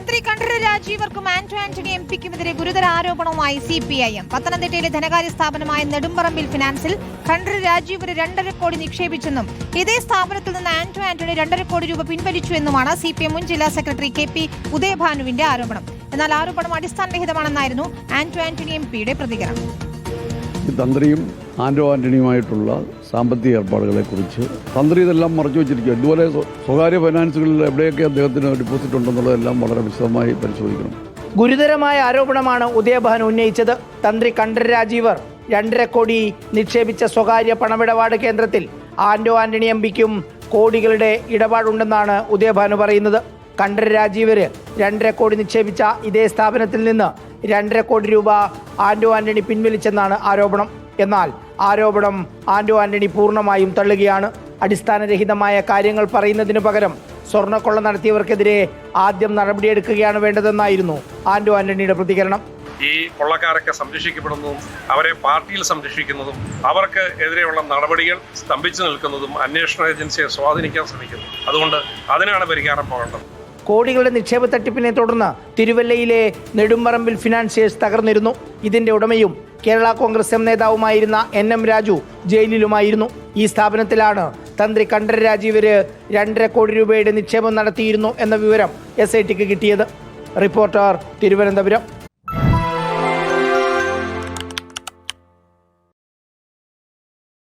തന്ത്രി കണ്ഠര രാജീവർക്കും ആന്റോ ആന്റണി എം പിക്കുമെതിരെ ഗുരുതര ആരോപണവുമായി സി പി ഐ എം. പത്തനംതിട്ടയിലെ ധനകാര്യ സ്ഥാപനമായ നെടുമ്പറമ്പിൽ ഫിനാൻസിൽ കണ്ഠര രാജീവര് രണ്ടര കോടി നിക്ഷേപിച്ചെന്നും ഇതേ സ്ഥാപനത്തിൽ നിന്ന് ആന്റോ ആന്റണി രണ്ടര കോടി രൂപ പിൻവലിച്ചുവെന്നുമാണ് സി പി എം മുൻ ജില്ലാ സെക്രട്ടറി കെ പി ഉദയഭാനുവിന്റെ ആരോപണം. എന്നാൽ ആരോപണം അടിസ്ഥാനരഹിതമാണെന്നായിരുന്നു ആന്റോ ആന്റണി എം പിയുടെ പ്രതികരണം. ആൻഡോ ആന്റണിയുമായിട്ടുള്ള സാമ്പത്തിക ഏർപ്പാടുകളെക്കുറിച്ച് തന്ത്രി ഇതെല്ലാം മറച്ചു വെച്ചിരിക്കുക ഇതുപോലെ സ്വകാര്യ ഫൈനാൻസുകളിൽ എവിടെയൊക്കെ അദ്ദേഹത്തിന് ഡിപ്പോസിറ്റ് ഉണ്ടെന്നുള്ളതെല്ലാം വളരെ വിശദമായി പരിശോധിക്കണം. ഗുരുതരമായ ആരോപണമാണ് ഉദയഭാൻ ഉന്നയിച്ചത്. തന്ത്രി കണ്ഠര രാജീവർ രണ്ടര കോടി നിക്ഷേപിച്ച സ്വകാര്യ പണമിടപാട് കേന്ദ്രത്തിൽ ആന്റോ ആന്റണി എം പിക്കും കോടികളുടെ ഇടപാടുണ്ടെന്നാണ് ഉദയഭാനു പറയുന്നത്. കണ്ഠര രാജീവര് രണ്ടര കോടി നിക്ഷേപിച്ച ഇതേ സ്ഥാപനത്തിൽ നിന്ന് രണ്ടര കോടി രൂപ ആന്റോ ആന്റണി പിൻവലിച്ചെന്നാണ് ആരോപണം. എന്നാൽ ആരോപണം ആന്റോ ആന്റണി പൂർണമായും തള്ളുകയാണ്. അടിസ്ഥാനരഹിതമായ കാര്യങ്ങൾ പറയുന്നതിനു പകരം സ്വർണക്കൊള്ള നടത്തിയവർക്കെതിരെ ആദ്യം നടപടിയെടുക്കുകയാണ് വേണ്ടതെന്നായിരുന്നു ആന്റോ ആന്റണിയുടെ പ്രതികരണം. ഈ കൊള്ളക്കാരൊക്കെ സംരക്ഷിക്കപ്പെടുന്നതും അവരെ പാർട്ടിയിൽ സംരക്ഷിക്കുന്നതും അവർക്ക് എതിരെയുള്ള നടപടികൾ സ്തംഭിച്ചു നിൽക്കുന്നതും അന്വേഷണ ഏജൻസിയെ സ്വാധീനിക്കാൻ ശ്രമിക്കുന്നു. അതുകൊണ്ട് അതിനാണ് പരിഹാരം പോകേണ്ടത്. കോടികളുടെ നിക്ഷേപ തട്ടിപ്പിനെ തുടർന്ന് തിരുവല്ലയിലെ നെടുമ്പറമ്പിൽ ഫിനാൻസിയേഴ്സ് തകർന്നിരുന്നു. ഇതിന്റെ ഉടമയും കേരള കോൺഗ്രസ് എം നേതാവുമായിരുന്ന എൻ എം രാജു ജയിലിലുമായിരുന്നു. ഈ സ്ഥാപനത്തിലാണ് തന്ത്രി കണ്ഠര രാജീവര് രണ്ടര കോടി രൂപയുടെ നിക്ഷേപം നടത്തിയിരുന്നു എന്ന വിവരം എസ് ഐ ടിക്ക് കിട്ടിയത്. റിപ്പോർട്ടർ തിരുവനന്തപുരം.